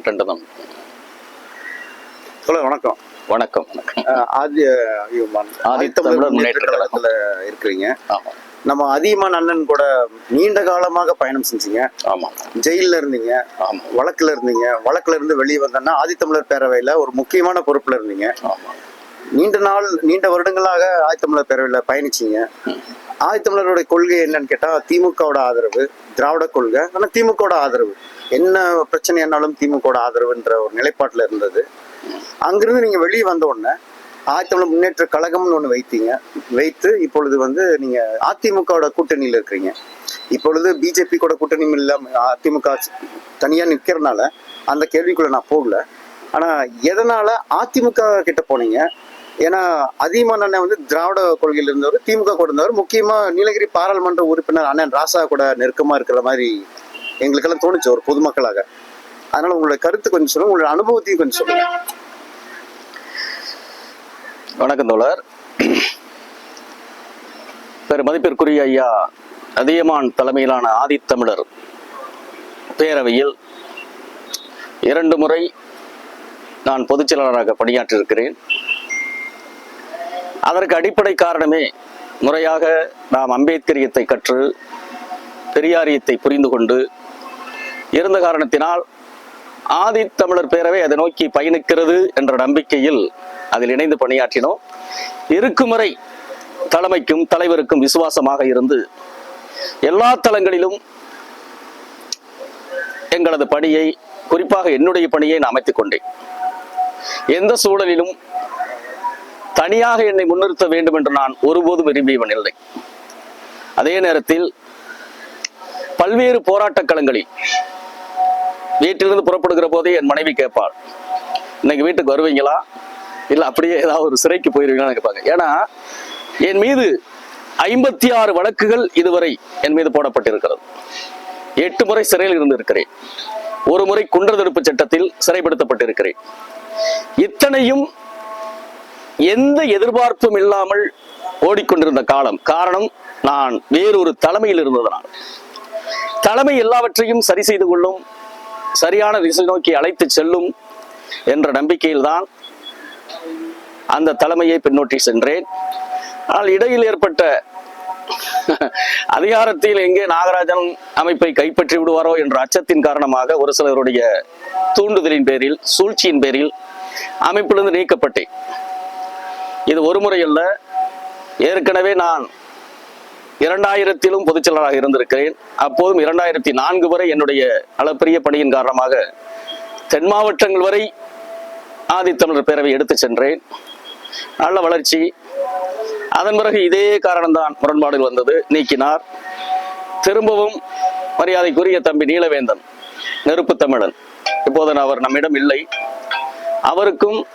தான். சொல்ல வணக்கம். வணக்கம். ஆதி தமிழர் முன்னேற்ற கழகத்துல இருக்கிறீங்க. நம்ம அதிகமான அண்ணன் கூட நீண்ட காலமாக பயணம் செஞ்சீங்க. ஆமாம் ஜெயில்ல இருந்தீங்க. வழக்குல இருந்தீங்க. வழக்குல இருந்து வெளியே வந்தோன்னா ஆதித்தமிழர் பேரவையில ஒரு முக்கியமான பொறுப்புல இருந்தீங்க. நீண்ட நாள் நீண்ட வருடங்களாக ஆதித்தமிழர் பேரவையில பயணிச்சீங்க. ஆதித்தமிழருடைய கொள்கை என்னன்னு கேட்டா திமுகவோட ஆதரவு திராவிட கொள்கை ஆனா திமுகவோட ஆதரவு. என்ன பிரச்சனையானாலும் திமுக ஆதரவுன்ற ஒரு நிலைப்பாட்டில் இருந்தது. அங்கிருந்து நீங்க வெளியே வந்த உடனே ஆயிரத்தி தொள்ளாயிரம் முன்னேற்ற கழகம்னு ஒன்று வைத்தீங்க. வைத்து இப்பொழுது வந்து நீங்க அதிமுகவோட கூட்டணியில் இருக்கிறீங்க. இப்பொழுது பிஜேபி கூட கூட்டணி இல்லாம அதிமுக தனியா நிற்கிறனால அந்த கேள்விக்குள்ள நான் போகல. ஆனா எதனால அதிமுக கிட்ட போனீங்க? ஏன்னா அதிகமான அண்ணன் வந்து திராவிட கொள்கையில் இருந்தவர் திமுக கூட இருந்தவர். முக்கியமா நீலகிரி பாராளுமன்ற உறுப்பினர் அண்ணன் ராசா கூட நெருக்கமா இருக்கிற மாதிரி எங்களுக்கெல்லாம் தோணுச்சு ஒரு பொதுமக்களாக. அதனால உங்களோட கருத்து கொஞ்சம் சொல்லுங்க உங்களோட அனுபவத்தையும் கொஞ்சம் சொல்லுங்க. வணக்கம் தோழர். பெரு மதிப்பிற்குரிய ஐயா அதியமான் தலைமையிலான ஆதித்தமிழர் பேரவையில் இரண்டு முறை நான் பொதுச் செயலாளராக பணியாற்றியிருக்கிறேன். அதற்கு அடிப்படை காரணமே முறையாக நாம் அம்பேத்கரியத்தை கற்று பெரியாரியத்தை புரிந்து கொண்டு இருந்த காரணத்தினால் ஆதித்தமிழர் பேரவை அதை நோக்கி பயணிக்கிறது என்ற நம்பிக்கையில் அதில் இணைந்து பணியாற்றினோம். இருக்குமுறை தலைமைக்கும் தலைவருக்கும் விசுவாசமாக இருந்து எல்லா தளங்களிலும் எங்களது பணியை குறிப்பாக என்னுடைய பணியை நான் அமைத்துக் கொண்டேன். எந்த சூழலிலும் தனியாக என்னை முன்னிறுத்த வேண்டும் என்று நான் ஒருபோதும் விரும்பியவன் இல்லை அதே நேரத்தில் பல்வேறு போராட்டக் களங்களில் வீட்டிலிருந்து புறப்படுகிற போதே என் மனைவி கேட்பாள் இன்னைக்கு வீட்டுக்கு வருவீங்களா? இல்லை அப்படியே ஏதாவது ஒரு சிறைக்கு போயிருவீங்களான்னு கேட்பாங்க. ஏன்னா என் மீது ஐம்பத்தி ஆறு வழக்குகள் இதுவரை என் மீது போடப்பட்டிருக்கிறது. எட்டு முறை சிறையில் இருந்திருக்கிறேன் ஒரு முறை குண்டர் தடுப்பு சட்டத்தில் சிறைப்படுத்தப்பட்டிருக்கிறேன். இத்தனையும் எந்த எதிர்பார்ப்பும் இல்லாமல் ஓடிக்கொண்டிருந்த காலம். காரணம் நான் வேறொரு தலைமையில் இருந்ததனால். தலைமை எல்லாவற்றையும் சரி செய்து கொள்ளும் சரியான திசை நோக்கி அழைத்து செல்லும் என்ற நம்பிக்கையில்தான் அந்த தலைமையை பின்னோட்டி சென்றேன். ஆனால் இடையில் ஏற்பட்ட அதிகாரத்தில் எங்கே நாகராஜன் அமைப்பை கைப்பற்றி விடுவாரோ என்ற அச்சத்தின் காரணமாக ஒரு சிலருடைய தூண்டுதலின் பேரில் சூழ்ச்சியின் பேரில் அமைப்பிலிருந்து நீக்கப்பட்டேன். இது ஒரு முறை அல்ல ஏற்கனவே நான் இரண்டாயிரத்திலும் பொதுச் செயலாளராக இருந்திருக்கிறேன். அப்போதும் இரண்டாயிரத்தி நான்கு வரை என்னுடைய அளப்பரிய பணியின் காரணமாக தென் மாவட்டங்கள் வரை ஆதித்தமிழர் பேரவை எடுத்து சென்றேன். நல்ல வளர்ச்சி. அதன் பிறகு இதே காரணம்தான் முரண்பாடுகள் வந்தது. நீக்கினார். திரும்பவும் மரியாதைக்குரிய தம்பி நீலவேந்தன் நெருப்பு தமிழன். இப்போது அவர் நம்மிடம் இல்லை. அவருக்கும்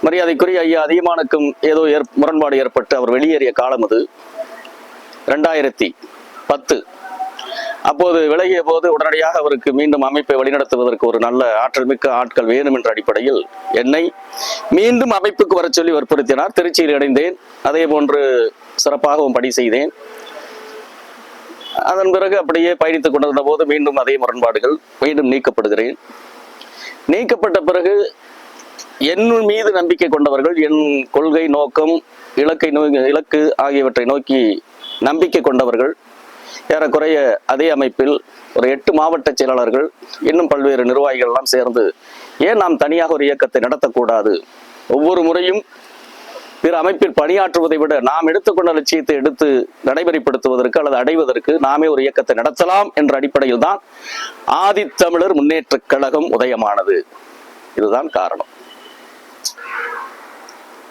மரியாதைக்குரிய ஐயா அதிகமானுக்கும் ஏதோ ஏற் முரண்பாடு ஏற்பட்டு அவர் வெளியேறிய காலம் அது. ரெண்டாயிரத்தி பத்து. அப்போது விலகிய போது உடனடியாக அவருக்கு மீண்டும் அமைப்பை வழிநடத்துவதற்கு ஒரு நல்ல ஆற்றல் மிக்க ஆட்கள் வேணும் என்ற அடிப்படையில் என்னை மீண்டும் அமைப்புக்கு வர சொல்லி வற்புறுத்தினார். திருச்சியில் இணைந்தேன். அதே போன்று சிறப்பாகவும் பணி செய்தேன். அதன் பிறகு அப்படியே பயணித்துக் கொண்டிருந்த போது மீண்டும் அதே முரண்பாடுகள் மீண்டும் நீக்கப்படுகிறேன். நீக்கப்பட்ட பிறகு என் மீது நம்பிக்கை கொண்டவர்கள் என் கொள்கை நோக்கம் இலக்கை நோய் இலக்கு ஆகியவற்றை நோக்கி நம்பிக்கை கொண்டவர்கள் ஏறக்குறைய அதே அமைப்பில் ஒரு எட்டு மாவட்ட செயலாளர்கள் இன்னும் பல்வேறு நிர்வாகிகள் எல்லாம் சேர்ந்து ஏன் நாம் தனியாக ஒரு இயக்கத்தை நடத்தக்கூடாது? ஒவ்வொரு முறையும் பிற அமைப்பில் பணியாற்றுவதை விட நாம் எடுத்துக்கொண்ட லட்சியத்தை எடுத்து நடைமுறைப்படுத்துவதற்கு அல்லது அடைவதற்கு நாமே ஒரு இயக்கத்தை நடத்தலாம் என்ற அடிப்படையில் தான் ஆதித்தமிழர் முன்னேற்ற கழகம் உதயமானது. இதுதான் காரணம்.